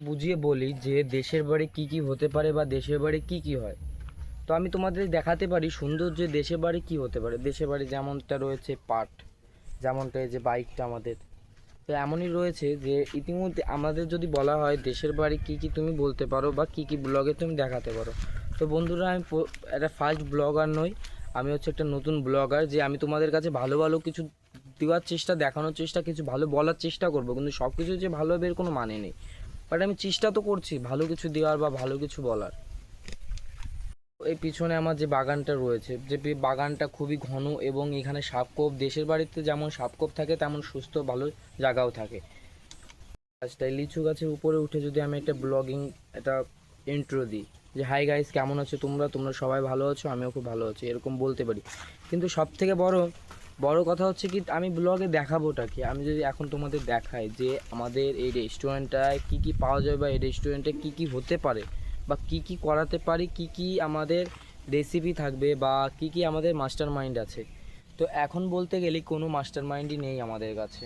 বুঝিয়ে বলি যে দেশের বাড়ি কি কি হতে পারে বা দেশের বাড়ি কি কি হয়। তো আমি তোমাদের দেখাতে পারি সুন্দর যে দেশের বাড়ি কি হতে পারে। দেশের বাড়ি যেমনটা রয়েছে পাট, যেমনটা যে বাইকটা আমাদের। তো এমনই রয়েছে যে ইতিমধ্যে আমাদের যদি বলা হয় দেশের বাড়ি কি কি তুমি বলতে পারো বা কি কি ব্লগে তুমি দেখাতে পারো। তো বন্ধুরা, আমি একটা ফার্স্ট ব্লগার নই, আমি হচ্ছে একটা নতুন ব্লগার যে আমি তোমাদের কাছে ভালো ভালো কিছু দেওয়ার চেষ্টা, দেখানোর চেষ্টা, কিছু ভালো বলার চেষ্টা করব। কিন্তু সব কিছু যে ভালো হবে এর কোনো মানে নেই। বাট আমি চেষ্টা তো করছি ভালো কিছু দেওয়ার বা ভালো কিছু বলার। এই পিছনে আমার যে বাগানটা রয়েছে, যে বাগানটা খুবই ঘন এবং এখানে সাপকোপ, দেশের বাড়িতে যেমন সাপকোপ থাকে, তেমন সুস্থ, ভালো জায়গাও থাকে। গাছটায় লিচু গাছের উপরে উঠে যদি আমি একটা ব্লগিং একটা ইন্ট্রো দিই, যে হাই গাইস কেমন আছো তোমরা? তোমরা সবাই ভালো আছো? আমিও খুব ভালো আছি। এরকম বলতে পারি। কিন্তু সব থেকে বড় বড় কথা হচ্ছে কি, আমি ব্লগে দেখাবোটা কি। আমি যদি এখন তোমাদের দেখাই যে আমাদের এই রেস্টুরেন্টটায় কি কি পাওয়া যায় বা এই রেস্টুরেন্টে কি কি হতে পারে বা কি কি করাতে পারি, কি কি আমাদের রেসিপি থাকবে বা কি কি আমাদের মাস্টার মাইন্ড আছে। তো এখন বলতে গেলে কোনো মাস্টার মাইন্ডই নেই আমাদের কাছে।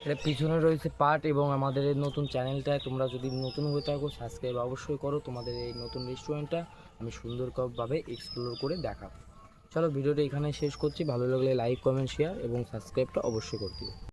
এটা পিছনে রয়েছে পার্ট এবং আমাদের এই নতুন চ্যানেলটা, তোমরা যদি নতুন হয়ে থাকো সাবস্ক্রাইব অবশ্যই করো। তোমাদের এই নতুন রেস্টুরেন্টটা আমি সুন্দরভাবে এক্সপ্লোর করে দেখাবো। চলো, ভিডিওটা এখানে শেষ করছি। ভালো লাগলে লাইক কমেন্ট শেয়ার এবং সাবস্ক্রাইবটা অবশ্যই করে দিও।